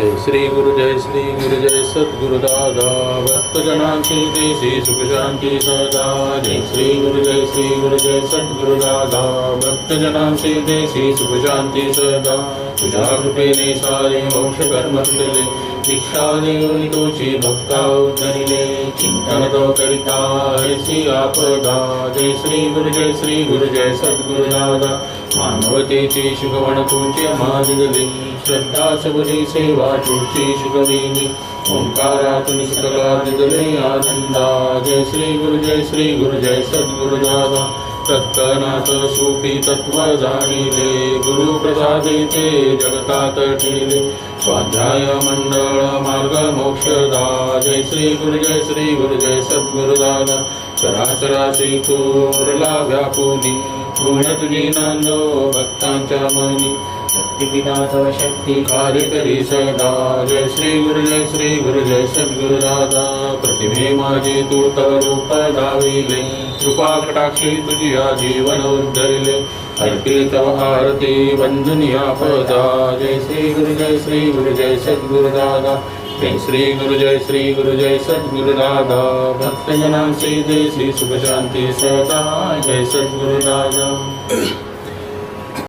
जय श्री गुरु जय श्री गुरु जय सद्गुरु दादा। भक्तजनांची देशी सुख शांती सदा। जय श्री गुरु जय श्री गुरु जय सद्गुरु दादा। भक्तजनांची देशी सुख शांती सदा। तुझ्या कृपेने सारे मोक्ष कर्म केले दीक्षा देऊन तुझी भक्ता उद्धरिले जय श्री गुरु जय श्री गुरु जय सद्गुरु दादा मानवतेची शिकवण तुझे माजली श्रद्धा सबरी सेवा तुझी शिकविली ओंकारातून सकला दिदले आनंदा जय श्री गुरु जय श्री गुरु जय सद्गुरु सत्कनात तत्कनाथ सोपी तत्व जाणिले गुरु प्रसादिते जगतात ठेले। स्वाध्याय मंडळ मार्ग मोक्षदा जय श्री गुरु जय श्री गुरु जय सद्गुरु दादा। चराचराची थोरला व्यापुनी पूर्ण तुझी नांदो भक्तांच्या मनी। शक्तिपिता तव शक्ती जय श्री गुरु जय श्री गुरु जय सद्गुरु दादा प्रतिमे माझे तू तव रूप दाविले कृपा कटाक्षी तुझी जीवन उद्धरिले अर्पी तव आरती वंदनिया पदा जय श्री गुरु जय श्री गुरु जय सद्गुरु दादा जय श्री गुरु जय श्री गुरु जय सद्गुरु दादा सुख शांति सदा जय सद्गुरु दादा